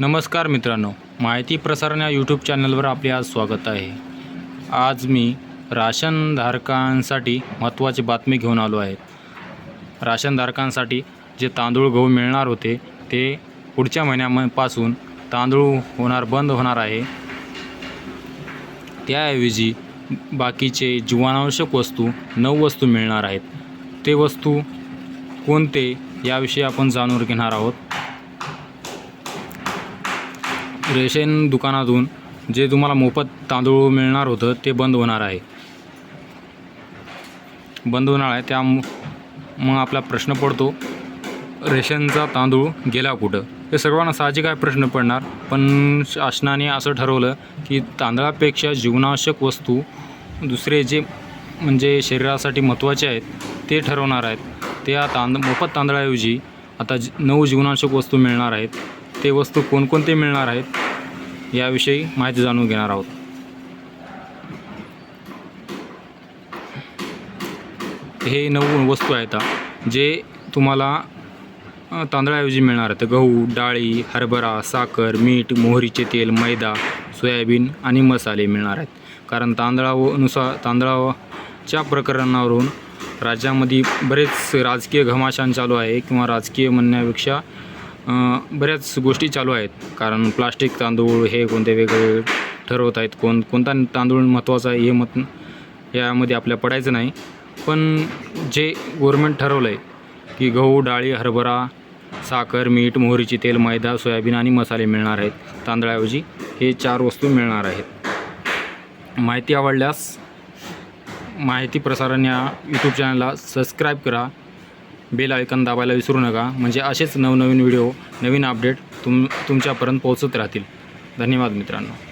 नमस्कार मित्रांनो माहिती प्रसारण या यूट्यूब चॅनलवर आपले आज स्वागत आहे. आज मी राशनधारकांसाठी महत्त्वाची बातमी घेऊन आलो आहे. राशनधारकांसाठी जे तांदूळ गहू मिळणार होते ते पुढच्या महिन्यापासून तांदूळ होणार बंद होणार आहे. त्याऐवजी बाकीचे जीवनावश्यक वस्तू नऊ वस्तू मिळणार आहेत. ते वस्तू कोणते याविषयी आपण जाणून घेणार आहोत. रेशन दुकानातून जे तुम्हाला मोफत तांदूळ मिळणार होतं ते बंद होणार आहे. बंद होणार आहे त्या मग आपला प्रश्न पडतो रेशनचा तांदूळ गेला कुठं? हे सर्वांना साहजिक आहे प्रश्न पडणार पण शासनाने असं ठरवलं की तांदळापेक्षा जीवनावश्यक वस्तू दुसरे जे म्हणजे शरीरासाठी महत्त्वाचे आहेत ते ठरवणार आहेत. त्या तांद मोफत तांदळाऐवजी आता नऊ जीवनावश्यक वस्तू मिळणार आहेत. ते वस्तू कोणकोणते मिळणार आहेत याविषयी माहिती जाणून घेणार आहोत. हे नऊ वस्तू आहेत जे तुम्हाला तांदळाऐवजी मिळणार आहेत. गहू डाळी हरभरा साखर मीठ मोहरीचे तेल मैदा सोयाबीन आणि मसाले मिळणार आहेत. कारण तांदळानुसार तांदळाच्या प्रकरणावरून राज्यामध्ये बरेच राजकीय घमाशान चालू आहे किंवा राजकीय म्हणण्यापेक्षा बऱ्याच गोष्टी चालू आहेत. कारण प्लास्टिक तांदूळ हे कोणते वेगळे ठरवत आहेत. कोण कोणता तांदूळ महत्त्वाचा आहे हे मत यामध्ये आपल्या पडायचं नाही. पण जे गव्हर्मेंट ठरवलं आहे की गहू डाळी हरभरा साखर मीठ मोहरीचे तेल मैदा सोयाबीन आणि मसाले मिळणार आहेत. तांदळाऐवजी हे चार वस्तू मिळणार आहेत. माहिती आवडल्यास माहिती प्रसारण या यूट्यूब चॅनलला सबस्क्राईब करा. बेल आयकन दाबायला विसरू नका. म्हणजे असेच नवनवीन व्हिडिओ नवीन अपडेट तुम तुमच्यापर्यंत पोहोचत राहतील. धन्यवाद मित्रांनो.